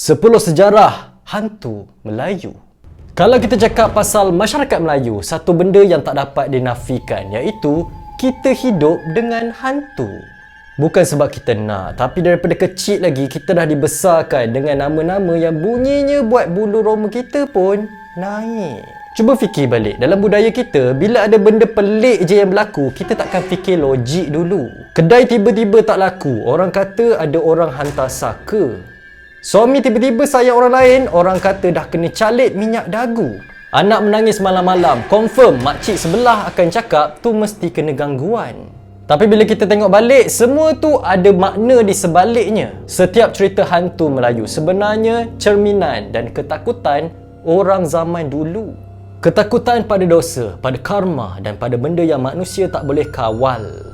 10 sejarah hantu Melayu. Kalau kita cakap pasal masyarakat Melayu, satu benda yang tak dapat dinafikan iaitu kita hidup dengan hantu. Bukan sebab kita nak, tapi daripada kecil lagi kita dah dibesarkan dengan nama-nama yang bunyinya buat bulu roma kita pun naik. Cuba fikir balik, dalam budaya kita, bila ada benda pelik je yang berlaku, kita takkan fikir logik dulu. Kedai tiba-tiba tak laku, orang kata ada orang hantar saka. Suami tiba-tiba sayang orang lain, orang kata dah kena calit minyak dagu. Anak menangis malam-malam, confirm makcik sebelah akan cakap tu mesti kena gangguan. Tapi bila kita tengok balik, semua tu ada makna di sebaliknya. Setiap cerita hantu Melayu sebenarnya cerminan dan ketakutan orang zaman dulu. Ketakutan pada dosa, pada karma dan pada benda yang manusia tak boleh kawal.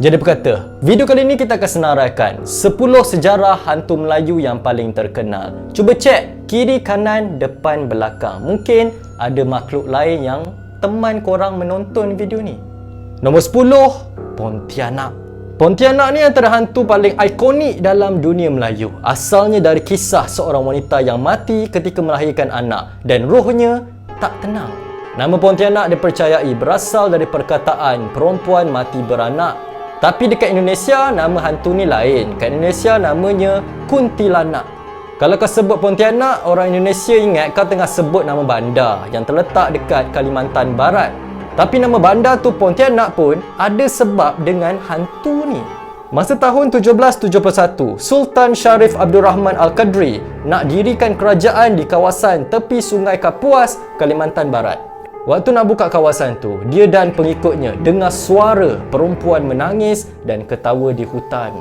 Jadi berkata, video kali ini kita akan senaraikan 10 sejarah hantu Melayu yang paling terkenal. Cuba cek kiri, kanan, depan, belakang. Mungkin ada makhluk lain yang teman korang menonton video ni. Nombor 10, Pontianak. Pontianak ni antara hantu paling ikonik dalam dunia Melayu. Asalnya dari kisah seorang wanita yang mati ketika melahirkan anak dan rohnya tak tenang. Nama Pontianak dipercayai berasal dari perkataan perempuan mati beranak tapi dekat Indonesia, nama hantu ni lain. Kat Indonesia, namanya Kuntilanak. Kalau kau sebut Pontianak, orang Indonesia ingat kau tengah sebut nama bandar yang terletak dekat Kalimantan Barat. Tapi nama bandar tu Pontianak pun ada sebab dengan hantu ni. Masa tahun 1771, Sultan Sharif Abdul Rahman Al-Qadri nak dirikan kerajaan di kawasan tepi Sungai Kapuas, Kalimantan Barat. Waktu nak buka kawasan tu, dia dan pengikutnya dengar suara perempuan menangis dan ketawa di hutan.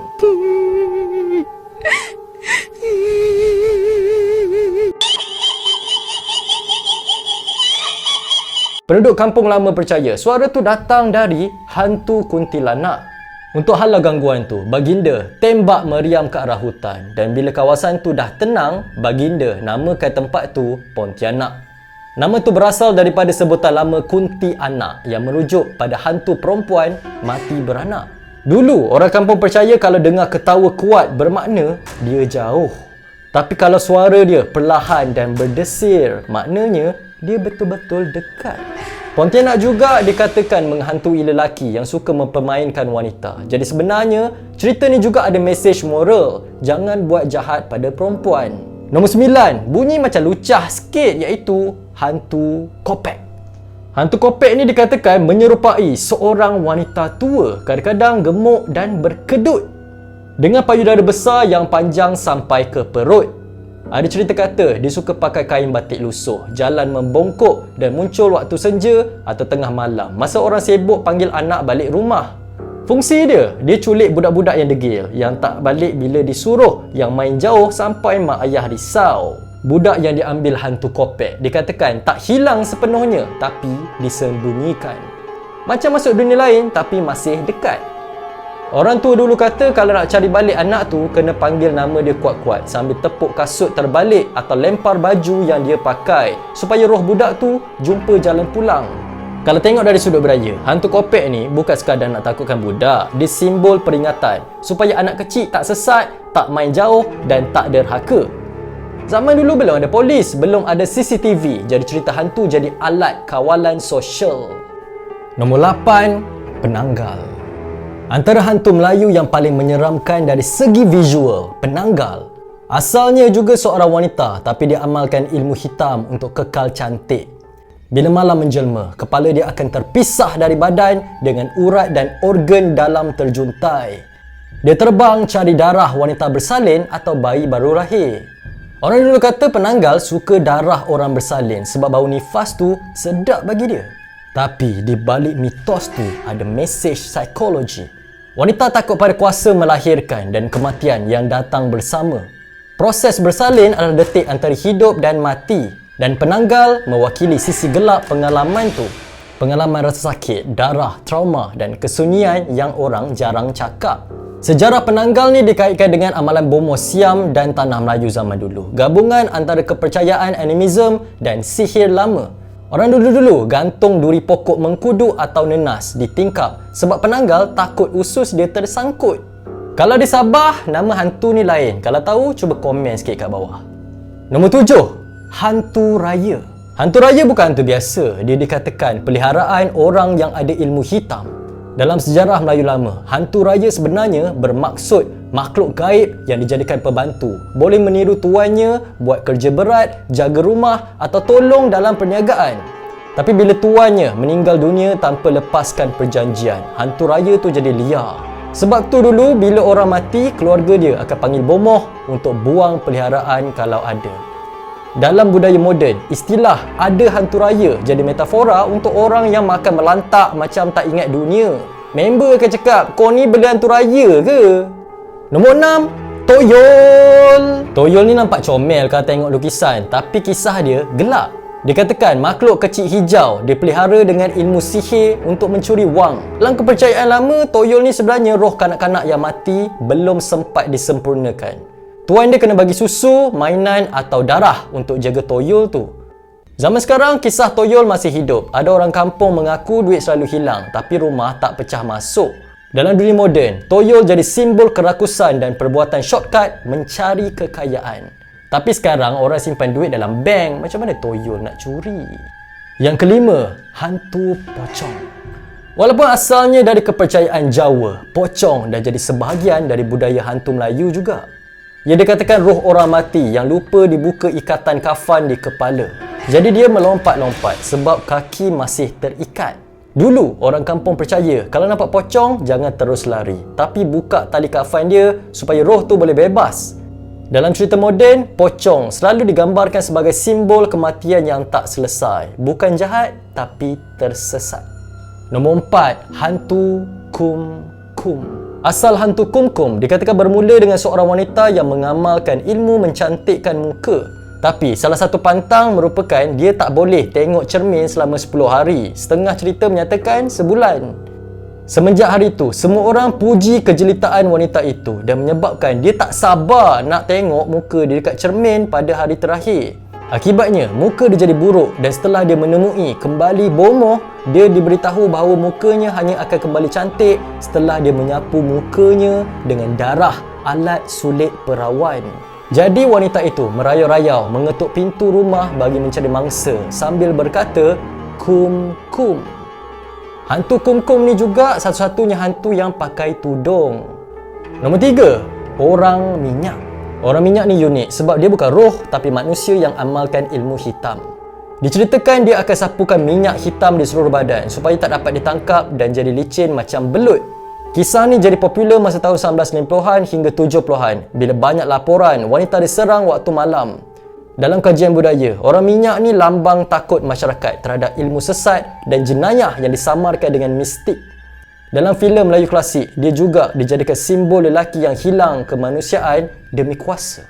Penduduk kampung lama percaya suara tu datang dari hantu kuntilanak. Untuk halau gangguan tu, baginda tembak meriam ke arah hutan dan bila kawasan tu dah tenang, baginda namakan tempat tu Pontianak. Nama tu berasal daripada sebutan lama Kunti Anak yang merujuk pada hantu perempuan mati beranak. Dulu, orang kampung percaya kalau dengar ketawa kuat bermakna dia jauh. Tapi kalau suara dia perlahan dan berdesir, maknanya dia betul-betul dekat. Pontianak juga dikatakan menghantui lelaki yang suka mempermainkan wanita. Jadi sebenarnya, cerita ni juga ada mesej moral. Jangan buat jahat pada perempuan. Nombor sembilan, bunyi macam lucah sikit iaitu hantu kopek. Hantu kopek ni dikatakan menyerupai seorang wanita tua, kadang-kadang gemuk dan berkedut dengan payudara besar yang panjang sampai ke perut. Ada cerita kata dia suka pakai kain batik lusuh, jalan membongkok dan muncul waktu senja atau tengah malam. Masa orang sibuk panggil anak balik rumah. Fungsi dia, dia culik budak-budak yang degil, yang tak balik bila disuruh, yang main jauh sampai mak ayah risau. Budak yang diambil hantu kopek dikatakan tak hilang sepenuhnya tapi disembunyikan. Macam masuk dunia lain tapi masih dekat. Orang tua dulu kata kalau nak cari balik anak tu kena panggil nama dia kuat-kuat sambil tepuk kasut terbalik atau lempar baju yang dia pakai supaya roh budak tu jumpa jalan pulang. Kalau tengok dari sudut beraya, hantu kopek ni bukan sekadar nak takutkan budak, dia simbol peringatan supaya anak kecil tak sesat, tak main jauh dan tak derhaka. Zaman dulu belum ada polis, belum ada CCTV, jadi cerita hantu jadi alat kawalan sosial. Nombor 8, penanggal. Antara hantu Melayu yang paling menyeramkan dari segi visual, penanggal. Asalnya juga seorang wanita tapi dia amalkan ilmu hitam untuk kekal cantik. Bila malam menjelma, kepala dia akan terpisah dari badan dengan urat dan organ dalam terjuntai. Dia terbang cari darah wanita bersalin atau bayi baru lahir. Orang dulu kata penanggal suka darah orang bersalin sebab bau nifas tu sedap bagi dia. Tapi di balik mitos tu ada mesej psikologi. Wanita takut pada kuasa melahirkan dan kematian yang datang bersama. Proses bersalin adalah detik antara hidup dan mati dan penanggal mewakili sisi gelap pengalaman tu. Pengalaman rasa sakit, darah, trauma dan kesunyian yang orang jarang cakap. Sejarah penanggal ni dikaitkan dengan amalan bomo siam dan tanah Melayu zaman dulu. Gabungan antara kepercayaan animism dan sihir lama. Orang dulu-dulu gantung duri pokok mengkudu atau nenas di tingkap sebab penanggal takut usus dia tersangkut. Kalau di Sabah, nama hantu ni lain. Kalau tahu, cuba komen sikit kat bawah. Nombor tujuh, hantu raya. Hantu raya bukan hantu biasa. Dia dikatakan peliharaan orang yang ada ilmu hitam. Dalam sejarah Melayu lama, hantu raya sebenarnya bermaksud makhluk gaib yang dijadikan pembantu. Boleh meniru tuannya, buat kerja berat, jaga rumah atau tolong dalam perniagaan. Tapi bila tuannya meninggal dunia tanpa lepaskan perjanjian, hantu raya tu jadi liar. Sebab tu dulu bila orang mati, keluarga dia akan panggil bomoh untuk buang peliharaan kalau ada. Dalam budaya moden, istilah ada hantu raya jadi metafora untuk orang yang makan melantak macam tak ingat dunia. Member akan cakap, kau ni beli hantu raya ke? Nombor 6, Toyol. Toyol ni nampak comel kalau tengok lukisan, tapi kisah dia gelap. Dikatakan makhluk kecil hijau dipelihara dengan ilmu sihir untuk mencuri wang. Dalam kepercayaan lama, Toyol ni sebenarnya roh kanak-kanak yang mati belum sempat disempurnakan. Tuan dia kena bagi susu, mainan atau darah untuk jaga toyol tu. Zaman sekarang, kisah toyol masih hidup. Ada orang kampung mengaku duit selalu hilang tapi rumah tak pecah masuk. Dalam dunia moden, toyol jadi simbol kerakusan dan perbuatan shortcut mencari kekayaan. Tapi sekarang orang simpan duit dalam bank, macam mana toyol nak curi? Yang kelima, hantu pocong. Walaupun asalnya dari kepercayaan Jawa, pocong dah jadi sebahagian dari budaya hantu Melayu juga. Ia dikatakan roh orang mati yang lupa dibuka ikatan kafan di kepala. Jadi dia melompat-lompat sebab kaki masih terikat. Dulu orang kampung percaya kalau nampak pocong jangan terus lari tapi buka tali kafan dia supaya roh tu boleh bebas. Dalam cerita moden, pocong selalu digambarkan sebagai simbol kematian yang tak selesai. Bukan jahat tapi tersesat. Nombor empat, hantu kum kum. Asal hantu kumkum dikatakan bermula dengan seorang wanita yang mengamalkan ilmu mencantikkan muka. Tapi salah satu pantang merupakan dia tak boleh tengok cermin selama 10 hari. Setengah cerita menyatakan sebulan. Semenjak hari itu, semua orang puji kejelitaan wanita itu dan menyebabkan dia tak sabar nak tengok muka dia dekat cermin pada hari terakhir. Akibatnya, muka dia jadi buruk dan setelah dia menemui kembali bomoh, dia diberitahu bahawa mukanya hanya akan kembali cantik setelah dia menyapu mukanya dengan darah alat sulit perawan. Jadi wanita itu merayau-rayau mengetuk pintu rumah bagi mencari mangsa sambil berkata, Kum kum. Hantu kum kum ni juga satu-satunya hantu yang pakai tudung. Nombor tiga, orang minyak. Orang minyak ni unik sebab dia bukan roh tapi manusia yang amalkan ilmu hitam. Diceritakan dia akan sapukan minyak hitam di seluruh badan supaya tak dapat ditangkap dan jadi licin macam belut. Kisah ni jadi popular masa tahun 1990-an hingga 70-an bila banyak laporan wanita diserang waktu malam. Dalam kajian budaya, orang minyak ni lambang takut masyarakat terhadap ilmu sesat dan jenayah yang disamarkan dengan mistik. Dalam filem Melayu klasik, dia juga dijadikan simbol lelaki yang hilang kemanusiaan demi kuasa.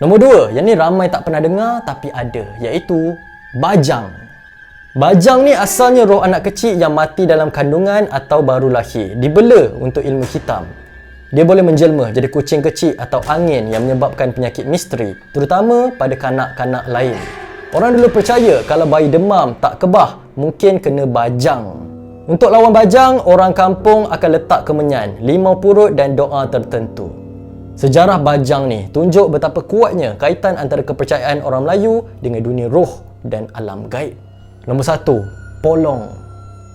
Nombor dua, yang ni ramai tak pernah dengar tapi ada, iaitu Bajang. Bajang ni asalnya roh anak kecil yang mati dalam kandungan atau baru lahir, dibela untuk ilmu hitam. Dia boleh menjelma jadi kucing kecil atau angin yang menyebabkan penyakit misteri, terutama pada kanak-kanak lain. Orang dulu percaya kalau bayi demam tak kebah, mungkin kena bajang. Untuk lawan bajang, orang kampung akan letak kemenyan, limau purut dan doa tertentu. Sejarah bajang ni tunjuk betapa kuatnya kaitan antara kepercayaan orang Melayu dengan dunia roh dan alam gaib. Nombor satu, Polong.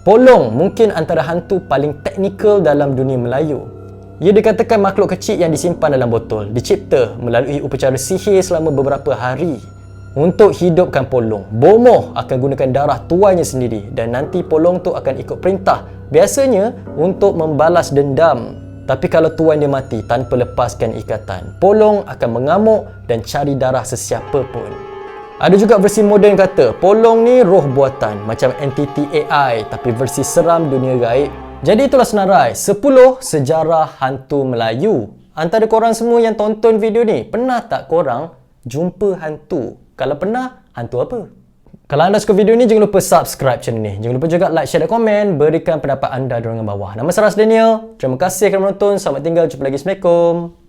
Polong mungkin antara hantu paling teknikal dalam dunia Melayu. Ia dikatakan makhluk kecil yang disimpan dalam botol, dicipta melalui upacara sihir selama beberapa hari. Untuk hidupkan polong, bomoh akan gunakan darah tuannya sendiri dan nanti polong tu akan ikut perintah. Biasanya untuk membalas dendam. Tapi kalau tuan dia mati tanpa lepaskan ikatan, polong akan mengamuk dan cari darah sesiapa pun. Ada juga versi moden kata, polong ni roh buatan macam entiti AI tapi versi seram dunia gaib. Jadi itulah senarai 10 sejarah hantu Melayu. Antara korang semua yang tonton video ni, pernah tak korang jumpa hantu kalau pernah, hantu apa? Kalau anda suka video ni, jangan lupa subscribe channel ni. Jangan lupa juga like, share dan komen. Berikan pendapat anda di ruangan bawah. Nama saya Ras Daniel. Terima kasih kerana menonton. Selamat tinggal. Jumpa lagi. Assalamualaikum.